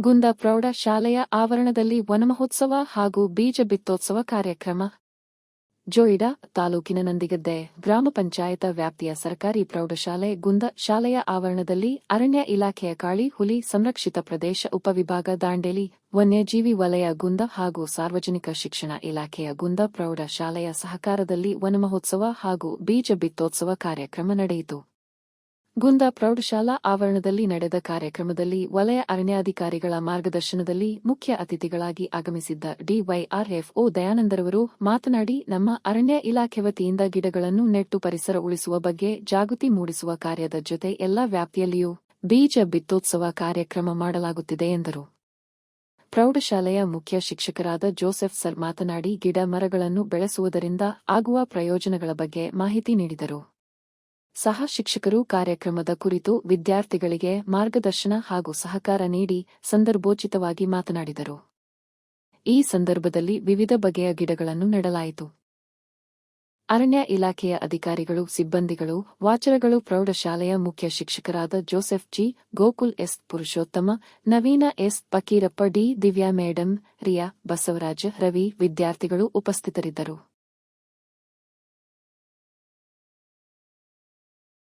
ಗುಂದ ಪ್ರೌಢ ಶಾಲೆಯ ಆವರಣದಲ್ಲಿ ವನಮಹೋತ್ಸವ ಹಾಗೂ ಬೀಜ ಬಿತ್ತೋತ್ಸವ ಕಾರ್ಯಕ್ರಮ. ಜೋಯಿಡಾ ತಾಲೂಕಿನ ನಂದಿಗದ್ದೆ ಗ್ರಾಮ ಪಂಚಾಯತ ವ್ಯಾಪ್ತಿಯ ಸರ್ಕಾರಿ ಪ್ರೌಢಶಾಲೆ ಗುಂದ ಶಾಲೆಯ ಆವರಣದಲ್ಲಿ ಅರಣ್ಯ ಇಲಾಖೆಯ ಕಾಳಿ ಹುಲಿ ಸಂರಕ್ಷಿತ ಪ್ರದೇಶ ಉಪವಿಭಾಗ ದಾಂಡೇಲಿ ವನ್ಯಜೀವಿ ವಲಯ ಗುಂದ ಹಾಗೂ ಸಾರ್ವಜನಿಕ ಶಿಕ್ಷಣ ಇಲಾಖೆಯ ಗುಂದ ಪ್ರೌಢ ಶಾಲೆಯ ಸಹಕಾರದಲ್ಲಿ ವನಮಹೋತ್ಸವ ಹಾಗೂ ಬೀಜ ಬಿತ್ತೋತ್ಸವ ಕಾರ್ಯಕ್ರಮ ನಡೆಯಿತು. ಗುಂದ ಪ್ರೌಢಶಾಲಾ ಆವರಣದಲ್ಲಿ ನಡೆದ ಕಾರ್ಯಕ್ರಮದಲ್ಲಿ ವಲಯ ಅರಣ್ಯಾಧಿಕಾರಿಗಳ ಮಾರ್ಗದರ್ಶನದಲ್ಲಿ ಮುಖ್ಯ ಅತಿಥಿಗಳಾಗಿ ಆಗಮಿಸಿದ್ದ ಡಿವೈಆರ್ಎಫ್ಒ ದಯಾನಂದರವರು ಮಾತನಾಡಿ, ನಮ್ಮ ಅರಣ್ಯ ಇಲಾಖೆ ವತಿಯಿಂದ ಗಿಡಗಳನ್ನು ನೆಟ್ಟು ಪರಿಸರ ಉಳಿಸುವ ಬಗ್ಗೆ ಜಾಗೃತಿ ಮೂಡಿಸುವ ಕಾರ್ಯದ ಜೊತೆ ಎಲ್ಲಾ ವ್ಯಾಪ್ತಿಯಲ್ಲಿಯೂ ಬೀಜ ಬಿತ್ತೋತ್ಸವ ಕಾರ್ಯಕ್ರಮ ಮಾಡಲಾಗುತ್ತಿದೆ ಎಂದರು. ಪ್ರೌಢಶಾಲೆಯ ಮುಖ್ಯ ಶಿಕ್ಷಕರಾದ ಜೋಸೆಫ್ ಸರ್ ಮಾತನಾಡಿ, ಗಿಡ ಮರಗಳನ್ನು ಬೆಳೆಸುವುದರಿಂದ ಆಗುವ ಪ್ರಯೋಜನಗಳ ಬಗ್ಗೆ ಮಾಹಿತಿ ನೀಡಿದರು. ಸಹ ಶಿಕ್ಷಕರು ಕಾರ್ಯಕ್ರಮದ ಕುರಿತು ವಿದ್ಯಾರ್ಥಿಗಳಿಗೆ ಮಾರ್ಗದರ್ಶನ ಹಾಗೂ ಸಹಕಾರ ನೀಡಿ ಸಂದರ್ಭೋಚಿತವಾಗಿ ಮಾತನಾಡಿದರು. ಈ ಸಂದರ್ಭದಲ್ಲಿ ವಿವಿಧ ಬಗೆಯ ಗಿಡಗಳನ್ನು ನೆಡಲಾಯಿತು. ಅರಣ್ಯ ಇಲಾಖೆಯ ಅಧಿಕಾರಿಗಳು, ಸಿಬ್ಬಂದಿಗಳು, ವಾಚರಗಳು, ಪ್ರೌಢಶಾಲೆಯ ಮುಖ್ಯ ಶಿಕ್ಷಕರಾದ Joseph G, Gokul S Purushottama, Naveena S Fakirappa D, Divya madam, Riya Basavaraja, Ravi ವಿದ್ಯಾರ್ಥಿಗಳು ಉಪಸ್ಥಿತರಿದ್ದರು.